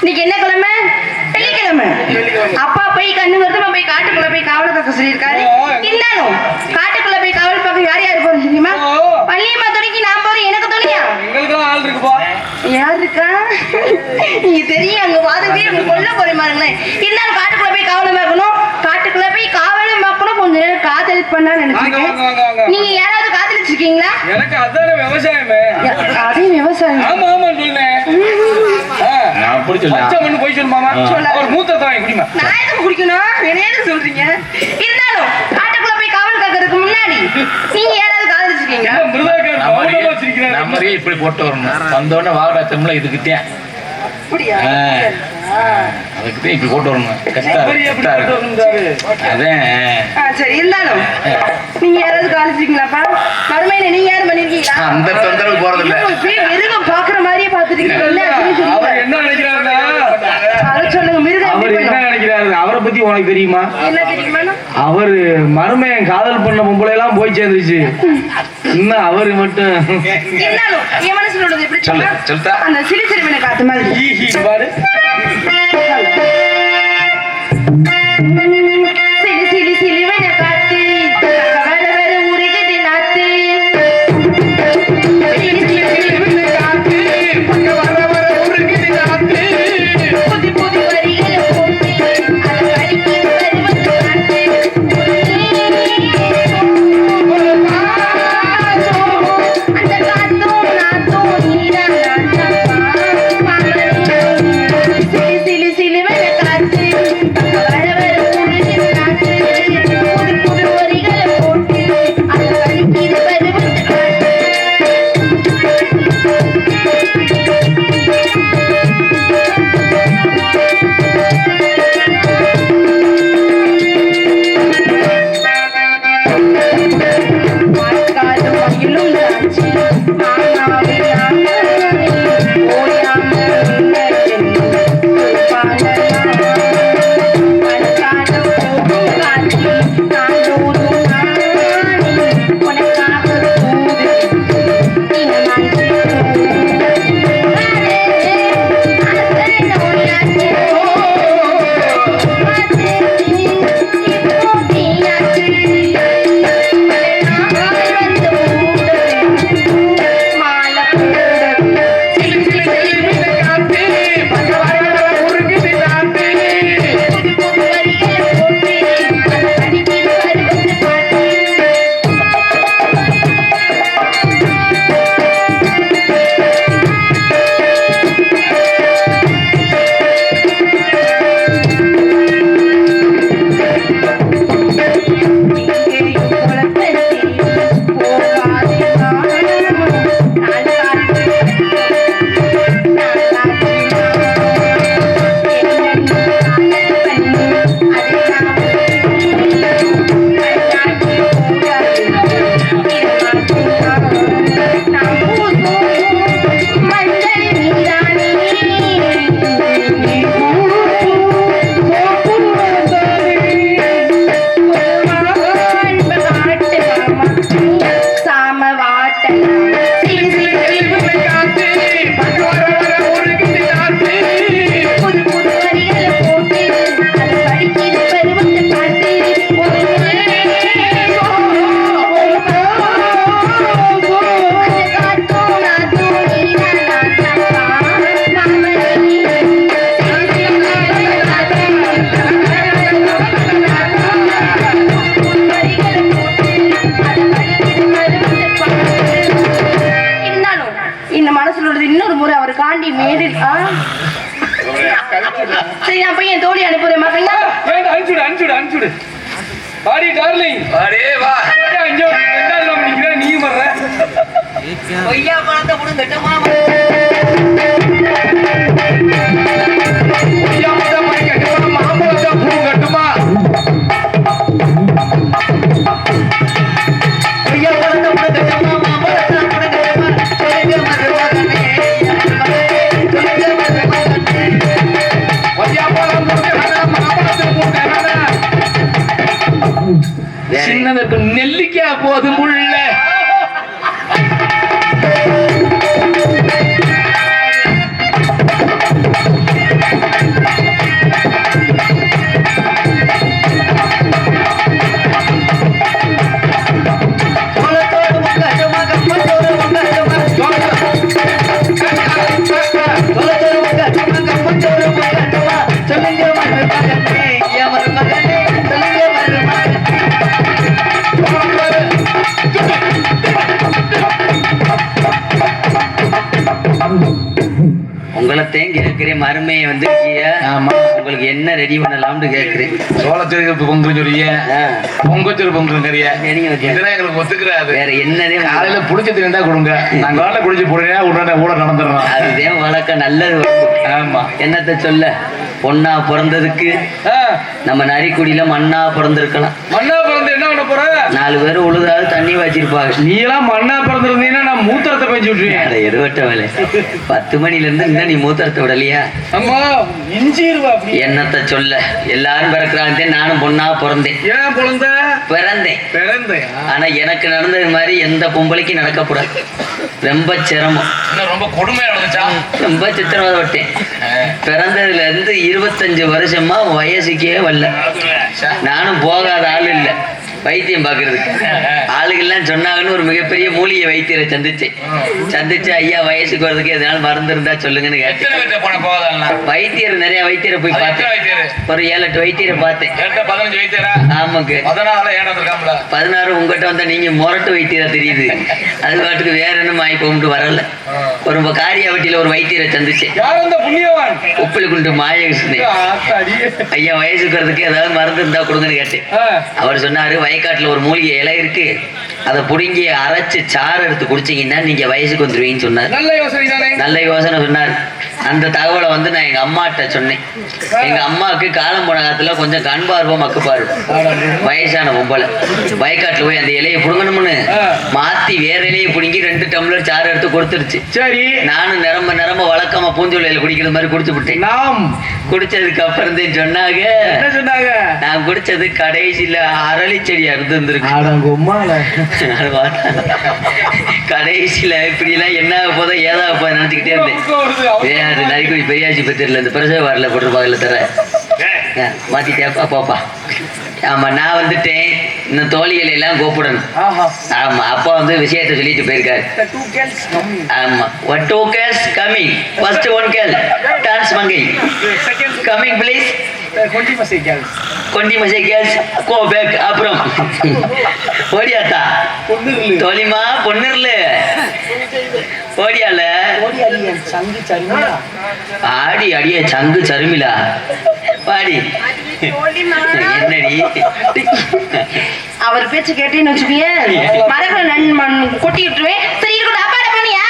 இன்னைக்கு என்ன கிழமை? வெள்ளிக்கிழமை. அப்பா போய் கண்ணு வருத்தமா போய் காட்டுக்குள்ள போய் காவல் பார்க்க சொல்லியிருக்காரு இருந்தாலும் காட்டுக்குள்ள போய் காவல் பார்க்க யார் யார் போறது தெரியுமா? பள்ளியம்மா துணைக்கு நான் போறேன் எனக்கு துணையா? யார் இருக்கா? நீங்க தெரியும் அங்க அங்க கொல்ல போறேன் பாருங்களேன். இருந்தாலும் காட்டுக்குள்ள போய் காவலும் பார்க்கணும். காட்டுக்குள்ள போய் காவலும் பார்க்கணும். கொஞ்ச நேரம் காதல் பண்ணா வாங்க வாங்க வாங்க நினைச்சிருக்கேன் நீங்க யாராவது காதலிச்சிருக்கீங்களா எனக்கு அதான விவசாயமே. அதே விவசாயம். ஆமா ஆமான்னு சொன்னேன் ஆ. நான் அப்படி சொல்ல பச்சை மண்ணு போய் சொல்லுமாமா? ஒரு மூத்தத்தை வாங்கி குடிமா. நான் எதுக்கு குடிக்கணும்? என்ன சொல்றீங்க? இருந்தாலும் காட்டுக்குள்ள போய் காவல் காக்கிறதுக்கு முன்னாடி நீங்க யாராவது கவனமா வச்சிருக்கிறாரு. நம்மளே இப்படி போட்டு வரணும். வந்தோடனே வாகடா தமிழ இதுக்கிட்டேன் அப்படியா? ஆ. அதுக்குதான் இப்படி போட்டு வரணும். கஷ்டா இருக்கு? அதான். சரி இருந்தாலும் நீங்க யாராவது காதலிச்சிருக்கீங்களாப்பா? மறுமையில நீங்க யாரும் பண்ணிருக்கீங்களா? அந்த தொந்தரவு போறது இல்ல மிருகம் பாக்குற மாதிரியே பத்தி உனக்கு தெரியுமா? அவரு மருமையன் காதல் பண்ண பொம்பளை எல்லாம் போய் சேர்ந்துச்சு இன்னும் அவரு மட்டும். இருந்தாலும் புது உங்களைத்தையும் கேட்கிறேன் மருமையை வந்து ஆமா. உங்களுக்கு என்ன ரெடி பண்ணலாம்னு கேட்கிறேன் சோளச்செருப்பு பொங்கல் சொல்லிய பொங்கச்செருப்பு பொங்கல்ங்கறிய இதெல்லாம் எங்களுக்கு ஒத்துக்கிறாது. வேற என்னதே காலையில புடிச்சு திருந்தா கொடுங்க. நாங்க காலைல குடிச்சு போடுறேன் உடனே ஊட நடந்துடுறோம் அதுதான் வழக்கம் நல்லது. ஆமா. என்னத்தை சொல்ல? பொண்ணா பிறந்ததுக்கு நம்ம நரிக்குடியில மண்ணா பிறந்திருக்கலாம். மண்ணா பிறந்து போற? நாலு பேர் உழுதாவது தண்ணி வச்சிருப்பாங்க. நீ எல்லாம் மண்ணா பிறந்திருந்தீங்கன்னா நான் மூத்திரத்தை பெஞ்சு விட்டுருவேன். அட எருவட்ட வேலை? பத்து மணில இருந்து இன்னும் நீ மூத்திரத்தை விடலையா? அம்மா இஞ்சிருவா என்னத்த சொல்ல? எல்லாரும் பிறக்கிறாங்க நானும் பொண்ணா பிறந்தேன். ஏன் குழந்தை பிறந்தேன். பிறந்தையா? ஆனா எனக்கு நடந்தது மாதிரி எந்த பொம்பளைக்கும் நடக்கக்கூடாது. ரொம்ப சிரமம். ரொம்ப கொடுமையா நடந்துச்சா? ரொம்ப சித்திரவதை விட்டேன். பிறந்ததுல இருந்து இருபத்தஞ்சு வருஷமா வயசுக்கே வரல. நானும் போகாத ஆள் இல்ல. வைத்தியம் பார்க்கறதுக்கு. ஆளுகள்லாம் சொன்னாங்கன்னு ஒரு மிகப்பெரிய மூலிகை வைத்தியரை சந்திச்சேன் சந்திச்சு ஐயா வயசுக்கு வரதுக்கு எதனால மருந்து இருந்தா சொல்லுங்கன்னு கேட்டேன். வைத்தியர் நிறைய வைத்தியரை போய் பார்த்தேன். ஒரு ஏழு எட்டு வைத்தியரை பார்த்தேன். ஆமாங்க. பதினாறு உங்ககிட்ட வந்தா நீங்க முரட்டு வைத்தியரா தெரியுது. அது பாட்டுக்கு வேற என்ன ஆகி போகும்ட்டு வரல. ஒரு காரியாவட்டியில ஒரு வைத்தியரை அந்த புண்ணியவான்? உப்பிலுக்குண்டு மாயகிருஷ்ணன். ஐயா வயசுக்கு வரதுக்கு ஏதாவது மருந்து இருந்தா கொடுங்கன்னு கேட்டேன். அவர் சொன்னாரு வயக்காட்டுல ஒரு மூலிகை இலை இருக்கு. அதை புடுங்கி அரைச்சு சாறு எடுத்து குடிச்சீங்கன்னா நீங்க வயசுக்கு வந்துருவீங்கன்னு சொன்னார். நல்ல யோசனை தானே நல்ல யோசனை சொன்னார். அந்த தகவலை வந்து நான் எங்க அம்மாட்ட சொன்னேன். எங்க அம்மாவுக்கு காலம் போன காலத்துல கொஞ்சம் கண் பார்வை மக்கு பார்வை. வயசான பொம்பளை. வயக்காட்டுல போய் அந்த இலையை புடுங்கணும்னு. மாத்தி வேற இலையை புடுங்கி ரெண்டு டம்ளர் சாறு எடுத்து கொடுத்துருச்சு. சரி. நானும் நிரம்ப நிரம்ப வழக்கமா பூஞ்சொல்லையில குடிக்கிற மாதிரி குடிச்சு விட்டேன். நாம். குடிச்சதுக்கு அப்புறம் தான் சொன்னாங்க. என்ன சொன்னாங்க? நான் குடிச்சது கடைசியில அரளி செடி அறுந்திருந்திருக்கு அடங்கும்மால அது பார்த்தா கடைசியில இப்படி எல்லாம் என்ன ஆக போதோ ஏதாக போதோ நினைச்சுக்கிட்டே இருந்தேன். அது நரிக்குடி பெரியாச்சி பத்திரில இந்த பிரசவ வாரில் போட்டிருப்பாங்கல்ல தர? மாத்திட்டேப்பா போப்பா ஆமா நான் வந்துட்டேன். இந்த தோழிகளை எல்லாம் கூப்பிடணும். ஆமா அப்பா வந்து விஷயத்தை சொல்லிட்டு போயிருக்காரு. ஆமா. One two girls coming first one girl dance Mangai. Coming please கொண்டி மசை கேர்ள்ஸ் கோ பேக் அப்புறம். ஓடியாத்தா. தோழிமா பொண்ணுர்ல ஓடியால? ஆடி அடிய சங்கு சருமிலா பாடி என்னடி? அவர் பேச்சு கேட்டேன்னு வச்சுக்கோங்க மரங்களை நன் கொட்டி விட்டுருவேன் சரி இருக்கட்டும் அப்பாட போனியா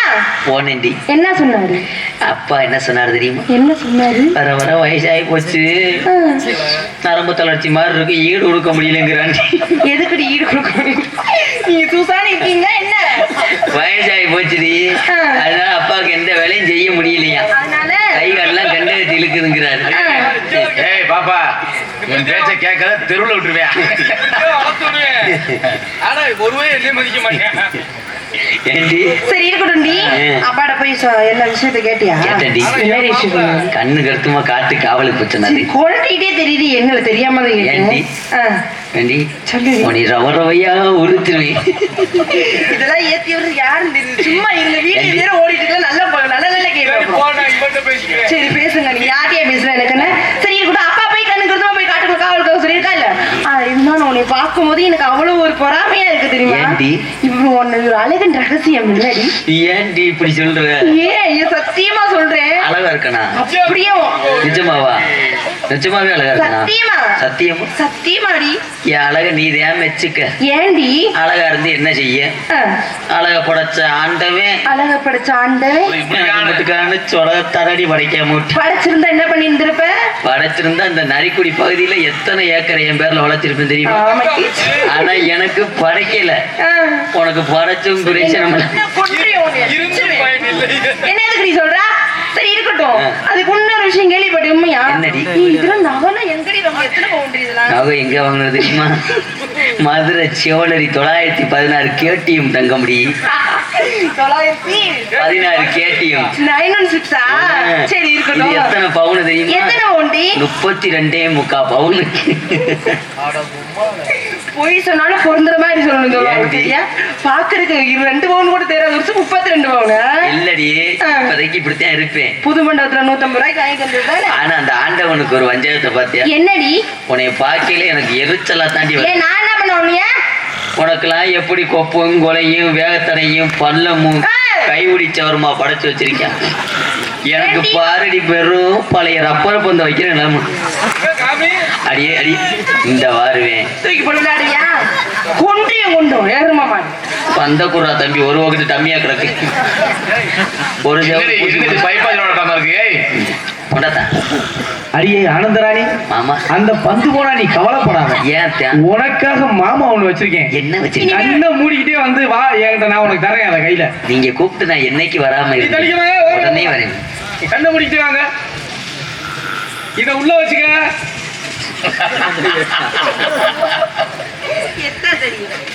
போனேன்டி. என்ன சொன்னாரு? அப்பா என்ன சொன்னார் தெரியுமா? என்ன சொன்னாரு? வர வர வயசாகி போச்சு. நரம்பு தளர்ச்சி மாதிரி இருக்கு. ஈடு கொடுக்க முடியலங்கிறான் எதுக்குடி ஈடு கொடுக்க முடியும் நீங்க சூசான இருக்கீங்க என்ன? வயசாகி போச்சுடி. அதனால அப்பாவுக்கு எந்த வேலையும் செய்ய முடியலையா? அதனால கை காலெல்லாம் கண்டெடுத்து இழுக்குதுங்கிறாரு. ஏய் பாப்பா. என் பேச்ச கேட்கல தெருவுல விட்டுருவேன். ஆனா ஒருவே என்னையும் மதிக்க மாட்டேன். சரி. அப்பாட போய் விஷயத்த கேட்டியா? கண்ணு கருத்துமா காட்டு காவலுக்கு சரி குழந்தைகிட்டே தெரியுது எங்களை தெரியாம ஏண்டி? சொல்லு ரவ ரவையா உறுத்துருவேன் இதெல்லாம் ஏத்தி விடுறது தெரியுது. சும்மா எங்க வீட்டுல நேரம் ஓடிட்டு இருக்க நல்லா நல்ல பேசிக்கிறேன். சரி பேசுங்க நீ யார்கிட்டயா பேசுற? எனக்கு என்ன? சரி இருக்கட்டும் அப்பா போய் கண்ணு கருத்துமா போய் காட்டுக்கு காவலுக்காக சொல்லியிருக்கா இல்ல ஆ, இருந்தாலும் உன்னை பார்க்கும்போது எனக்கு அவ்வளவு ஒரு பொறாமையா இருக்கு தெரியுமா? ஏன்டி? இப்ப உன்னை ஒரு அழகன் ரகசியம் இல்லடி. ஏன்டி இப்படி சொல்ற? ஏன் சத்தியமா சொல்றேன். அழகா இருக்கனா? அப்படியே நிஜமாவா? நிஜமாவே அழகா இருக்கனா? சத்தியமா? சத்தியமா? சத்தியமாடி. என் அழக நீ தான் மெச்சுக்க. ஏண்டி அழகா இருந்து என்ன செய்ய? அழக படைச்ச ஆண்டவன். அழக படைச்ச ஆண்டவன். சொலக தரடி படைக்காம படைச்சிருந்தா என்ன பண்ணி இருந்திருப்ப படைச்சிருந்தா அந்த நரிக்குடி பகுதியில எத்தனை ஏக்கர் என் பேர்ல வளர்த்திருப்பேன் தெரியுமா. ஆனா எனக்கு படைக்கல ஆ. உனக்கு படைச்சும் பிரச்சனை என்ன எதுக்கு நீ சொல்ற? சரி இருக்கட்டும். அதுக்கு இன்னொரு விஷயம் கேள்விப்பட்டு உண்மையா? என்னடி? நீ இதெல்லாம் நவலாம் எங்கடி வாங்க? எத்தனை பவுண்ட் இதெல்லாம்? நகை எங்க வாங்கினது தெரியுமா? மதுரை சிவலரி தொள்ளாயிரத்தி பதினாறு கேட்டியும் தங்கமுடி. தொள்ளாயிரத்தி பதினாறு கேட்டியும் நைன் ஒன் சிக்ஸா சரி இது இருக்கட்டும் எத்தனை பவுன் தெரியுமா? எத்தனை பவுண்டி முப்பத்தி ரெண்டே முக்கா பவுன். பொய் சொன்னாலும் பொருந்துற மாதிரி சொல்லணும் சொல்லுவாங்க பாக்குறதுக்கு இரு- ரெண்டு பவுன் கூட தெரியாது வருஷம் முப்பத்தி ரெண்டு பவுனு? இல்லடி. இப்போதைக்கு இப்படித்தான் இருப்பேன். புது மண்டபத்துல நூத்தம்பது ரூபாய்க்கு வாங்கி தந்தது ஆனா அந்த ஆண்டவனுக்கு ஒரு வஞ்சகத்தை பார்த்தியா என்னடி? உன்னை பார்க்கையில எனக்கு எரிச்சலா தாண்டி வரும் ஏன் நான் என்ன பண்ண உன்னைய உனக்கெல்லாம் எப்படி கொப்பும் கொலையும் வேகத்தனையும் பள்ளமும். கைவிடி சவரமா படைச்சு வச்சிருக்கேன். எனக்கு? பாரடி பெரும் பழைய ரப்பர் பந்த வைக்கிற நிலைமை அடியே அடி இந்த வாருவேன். பந்த குர்ரா தம்பி? ஒரு வகுத்து டம்மியா கிடக்கு. ஒரு அடியே ஆனந்தராணி மாமா. அந்த பந்து போனா நீ கவலைப்படாத. ஏன் உனக்காக மாமா ஒண்ணு வச்சிருக்கேன். என்ன வச்சிருக்கீங்க? கண்ணை மூடிக்கிட்டே வந்து வா என்கிட்ட நான் உனக்கு தரேன் அதை கையில. நீங்க கூப்பிட்டு நான் என்னைக்கு வராம. உடனே வரேன். கண்ணை மூடிக்கிட்டே வாங்க. இத உள்ள வச்சுக்க.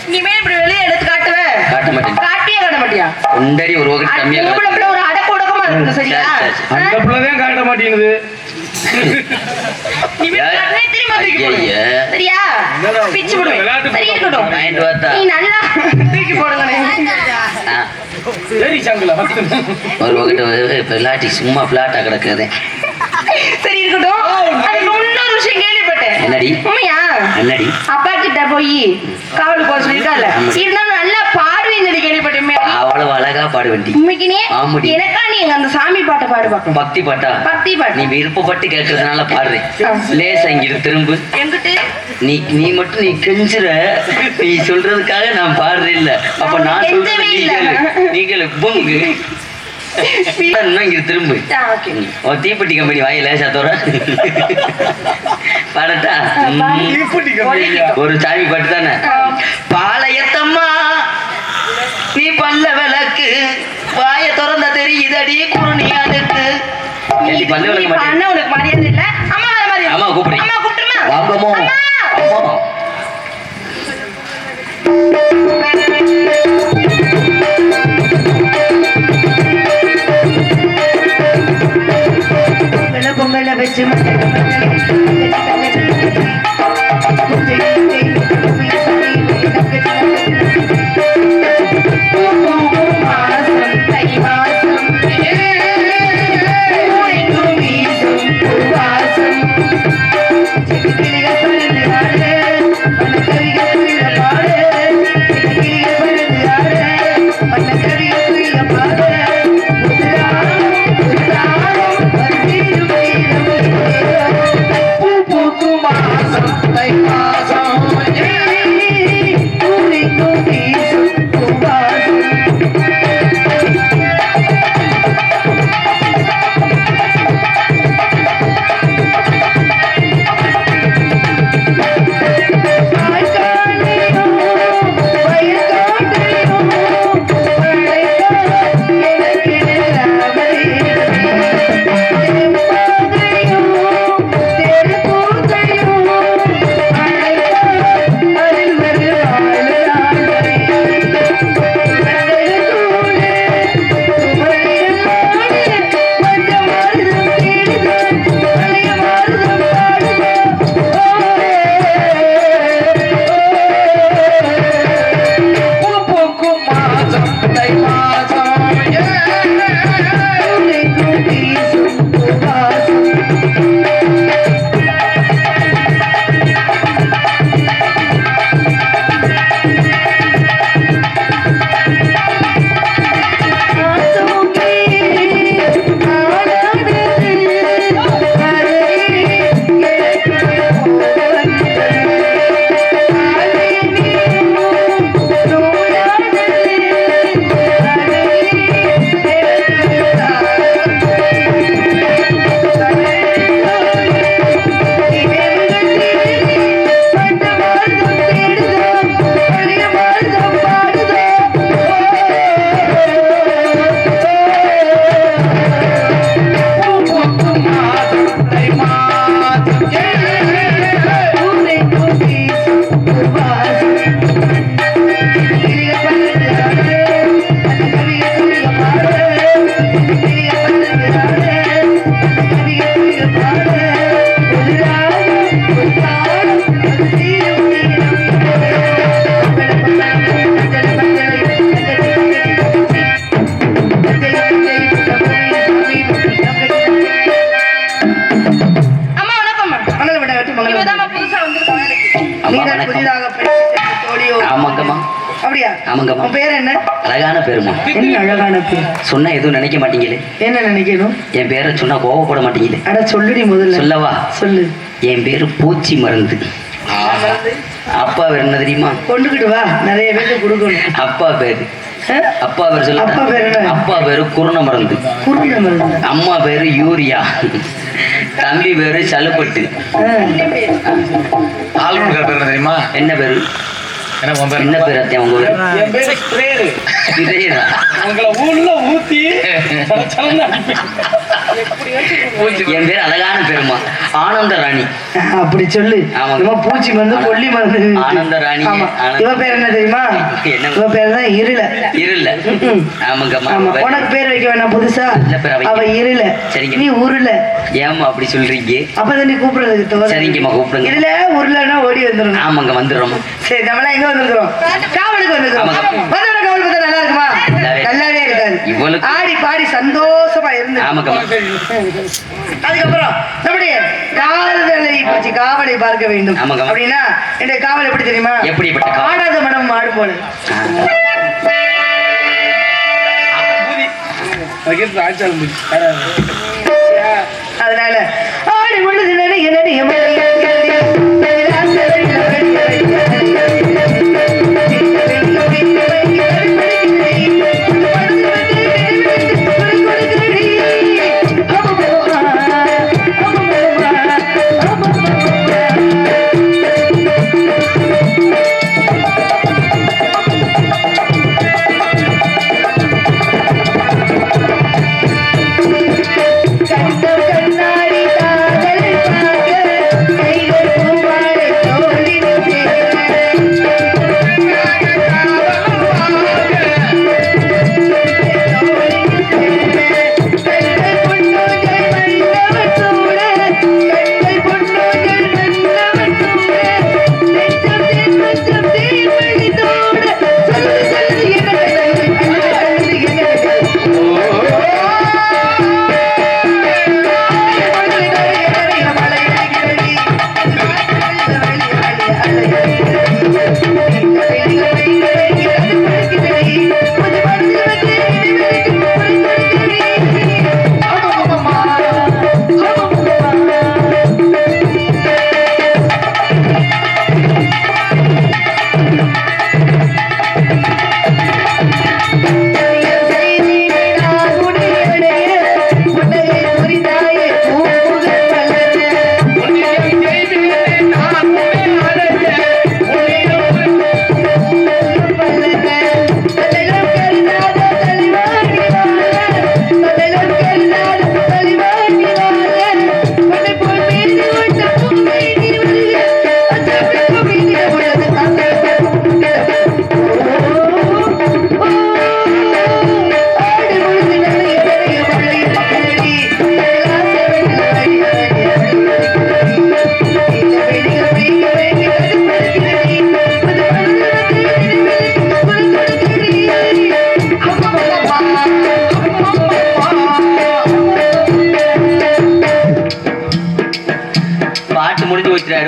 இனிமே இப்படி வெளியே எடுத்து காட்டுவ? காட்ட மாட்டேன். காட்டியே காட்ட மாட்டியா? கொண்டடி ஒரு பொம்பளை கிடக்கு பிள்ளை ஒரு அடக்க இருக்கு சரியா? சரி, சரி. அந்த பிள்ளைதான் காட்ட மாட்டேங்குது. சரியா? பிச்சு சரி இருக்கட்டும். நீ நல்லா தூக்கி போடுங்க ஒரு வகுத்து பிளாட்டி சும்மா பிளாட்டா கிடக்குது. சரி இருக்கட்டும் அதுக்கு இன்னொரு விஷயம் கேள்விப்பட்டேன் என்னடி? உண்மையா? என்னடி? அப்பா கிட்ட போய் காவல் போக. இருந்தாலும் நல்லா பாடுவீங்க கேள்விப்பட்டேன் அவ்வளவு அழகா பாடு வண்டி உண்மைக்குனே ஆமாடி. எனக்கா நீ அந்த சாமி பாட்டை பாடு பார்க்கணும் பக்தி பாட்டா? பக்தி நீ பாட்டு விருப்பப்பட்டு கேட்கறதுனால பாடுறேன். லேசா திரும்பு. எங்கிட்டு? நீ நீ மட்டும் நீ கெஞ்சுற. நீ சொல்றதுக்காக நான் பாடுறேன் இல்ல அப்ப நான் சொல்றது நீ. கேளு. நீ இங்க திரும்பு. தீப்பெட்டி கம்பெனி வாயை லேசா தோற. பாடட்டா ம். ஒரு சாமி பாட்டு தானே? பாளையத்தம்மா நீ பல்ல விளக்கு. வாய திறந்த தெரியுதடி நீ மாட்டேன்? பண்ண உனக்கு மரியாதை இல்ல. அம்மா அம்மா கூப்பிடு. அம்மா கூப்பிட்டுமா வச்சு சொன்னா எதுவும் நினைக்க மாட்டீங்களே? என்ன நினைக்கணும்? என் பேரை சொன்னா கோவப்பட மாட்டீங்களே? அட சொல்லுடி முதல்ல. சொல்லவா? சொல்லு. என் பேரு பூச்சி மருந்து. அப்பா பேர் என்ன தெரியுமா? கொண்டுகிட்டு வா. நிறைய பேருக்கு கொடுக்கணும். அப்பா பேரு? அப்பா பேர் சொல்ல அப்பா பேர்? அப்பா பேரு குருண மருந்து. குருணை மருந்து. அம்மா பேரு யூரியா. தம்பி பேரு சலுப்பட்டு. பேர் தெரியுமா? என்ன பேரு? என்ன பேர்? அத்தியா உங்க என் பேரு ஸ்ப்ரேரு இதேதா உங்களை ஊர்ல ஊத்தி சலச்சலன்னு அடிப்பேன். என் பேர் அழகான பேருமா. ஆனந்த ராணி. அப்படி சொல்லு. ஆமா. இவ பூச்சி மருந்து கொல்லி மருந்து. ஆனந்த ராணி, இவ பேர் என்ன தெரியுமா? இவ பேர் தான் இருள. இருல்ல ம்ம். ஆமாங்கம்மா. ஆமா. உனக்கு பேர் வைக்க வேணாம் புதுசா. அவ இருள. சரிங்க. நீ உருள. ஏம்மா அப்படி சொல்றீங்க? அப்பதான் நீ கூப்பிடுறதுக்கு சரிங்கம்மா, கூப்பிடுங்க. இருள உருளனா ஓடி வந்துடணும். ஆமாங்க வந்துடுறோம் சரி நம்மளாம் எங்க வந்திருக்கிறோம் காவலுக்கு வந்திருக்கிறோம். ஆமாங்க. வந்தவன காவல் பார்த்தா நல்லா இருக்குமா? நல்லாவே. இருக்காது. ஆடி பாடி சந்தோஷமா இருந்து. அதுக்கப்புறம் நம்முடைய காதலை பற்றி காவலை பார்க்க வேண்டும். அப்படின்னா இந்த காவல் எப்படி தெரியுமா? காவல்? ஆடாத மனம் மாடு போல. அதனால ஆடி உள்ளது நிறைய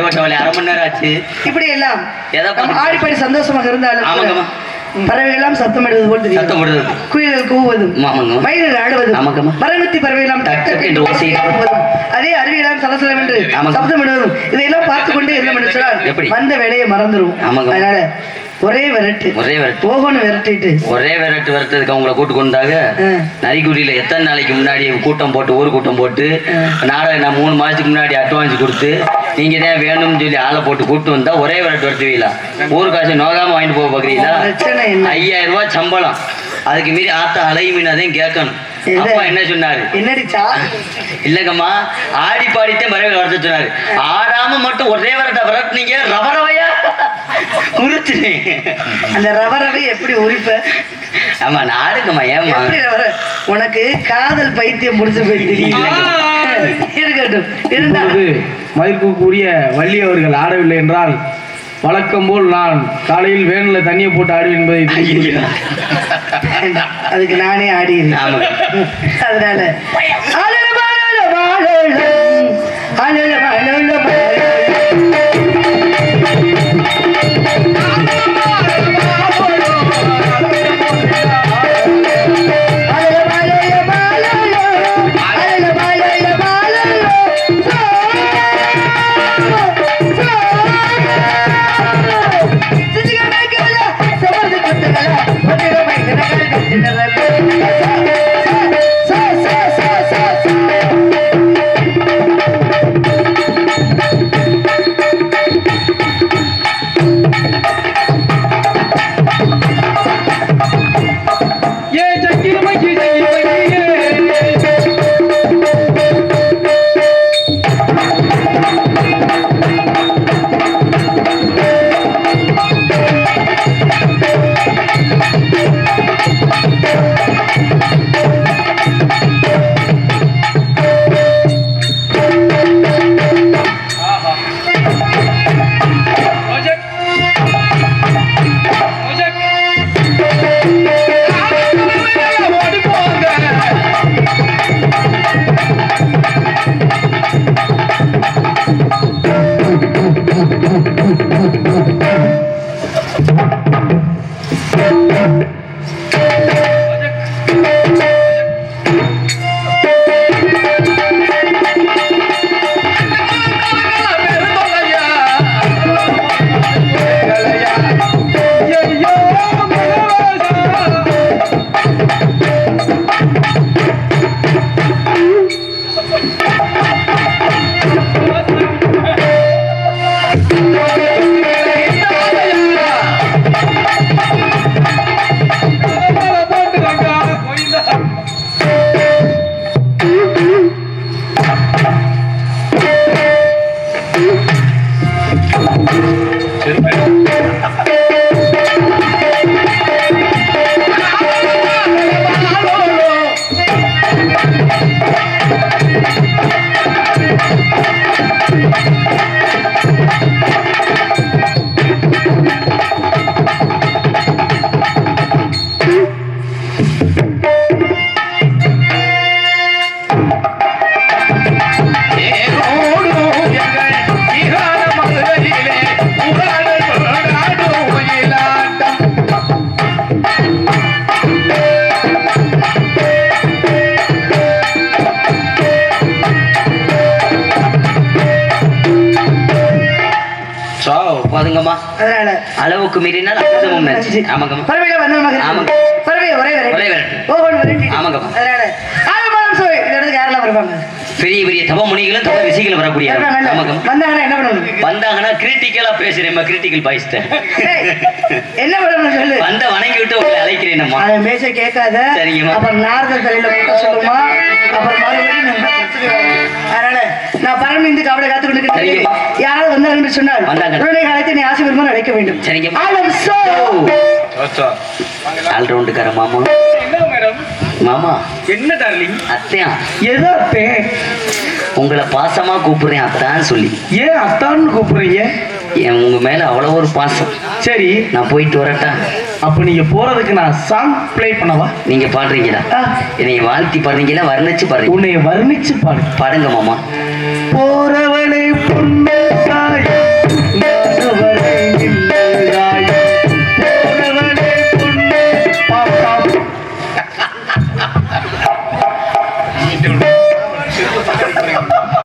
அறுபட்டவளை அரை மணி நேரம் ஆச்சு இப்படி எல்லாம் ஆடிப்பாடி சந்தோஷமாக இருந்தாலும் கூட ஆமாங்கம்மா. பறவைகள் எல்லாம் சத்தமிடுவது போல் சத்தம் போடுறது குயில்கள் ஆமாங்க. மயில்கள் ஆடுவதும் ஆமாங்கம்மா. மரங்கத்தி பறவை எல்லாம் டக் டக் என்று ஓசை. கூவுவதும், அதே அருவியெல்லாம் சலசலம் என்று ஆமாங்க. சப்தமிடுவதும் இதையெல்லாம் பார்த்து கொண்டே இருந்தோம் என்று சொன்னால்? வந்த வேலையை மறந்துடும். அதனால ஒரே விரட்டு. ஒரே விரட்டு. போகணும் விரட்டிட்டு. ஒரே விரட்டு விரட்டுறதுக்கு அவங்கள கூட்டு கொண்டாங்க. நரிக்குடியில எத்தனை நாளைக்கு முன்னாடி கூட்டம் போட்டு ஊர் கூட்டம் போட்டு நாடகம் நான் மூணு மாசத்துக்கு முன்னாடி அட்வான்ஸ் கொடுத்து நீங்க தான் வேணும்னு சொல்லி ஆளை போட்டு கூட்டு வந்தா ஒரே விரட்டு விரட்டுவீங்களா? ஊர் காசு நோகாம வாங்கிட்டு போக பாக்குறீங்களா? ஐயாயிரம் ரூபாய் சம்பளம். அதுக்கு மீறி ஆத்தா அழகி மீன் அதையும் கேட்கணும்? அப்பா என்ன சொன்னாரு? என்னடிச்சா இல்லங்கம்மா ஆடி பாடித்தான் பறவைகள் வரத சொன்னாரு. ஆடாம மட்டும் ஒரே வரட்ட விரட்டுனீங்க ரவரவையா? குறிச்சு அந்த ரவரவை எப்படி உரிப்ப? ஆமா எப்படி ரவர உனக்கு காதல் பைத்தியம் முடிச்சு போயிட்டு மதிப்புக்குரிய வள்ளி அவர்கள் ஆடவில்லை என்றால் வழக்கம் போல் நான் காலையில் வேனில் தண்ணியை போட்டு ஆடுவேன் என்பதை. அதுக்கு நானே ஆமா. அதனால அளவுக்கு மீறினால் ஆமாங்கம்மா. பறவையில வந்த மகன். ஆமாங்க. பறவை ஒரே ஒரே விரட்டு விரட்டு. ஒவ்வொரு விரட்டி. ஆமாங்க. அதனால ஆலமரம் சோய் இந்த இடத்துக்கு யாரெல்லாம் வருவாங்க? பெரிய பெரிய தவ முனிகளும் தவ ரிஷிகளும் வரக்கூடிய வந்தாங்கன்னா என்ன? பண்ணணும் வந்தாங்கன்னா கிரிட்டிக்கலா பேசுறேன் கிரிட்டிக்கல் பாய்ஸ்ட என்ன பண்ணணும் சொல்லு? வந்த வணங்கி விட்டு உங்களை அழைக்கிறேனம்மா. அவன் பேச கேட்காத. சரிங்கம்மா. அப்புறம் நாரதர் தலையில போட்டு சொல்லுமா அப்புறம் மறுபடியும். அதனால நான் பரம இந்த கவலை காத்து கொண்டு சரிங்கம்மா. யாராவது என்று சொன்னால் வந்தாங்க. உடனே காலத்தை நீ ஆசை பெருமாள் அழைக்க வேண்டும் சரிங்கம்மா. ஆலம் சோ ஆல் ரவுண்டுக்கார மாமா. என்ன மேடம் மாமா. என்ன டார்லிங் அத்தையா. ஏதோ அத்தே உங்களை பாசமா கூப்பிடுறேன் அத்தான்னு சொல்லி. ஏன் அத்தான்னு கூப்பிடுறீங்க? என் உங்க மேல அவ்வளவு ஒரு பாசம். சரி. நான் போயிட்டு வரட்டா? அப்ப நீங்க போறதுக்கு நான் சாங் ப்ளே பண்ணவா? நீங்க பாடுறீங்களா. என்னை வாழ்த்தி பாடுறீங்களா? வர்ணிச்சு பாடுறீங்க உன்னை வர்ணிச்சு பாடு. பாடுங்க மாமா. போறவளே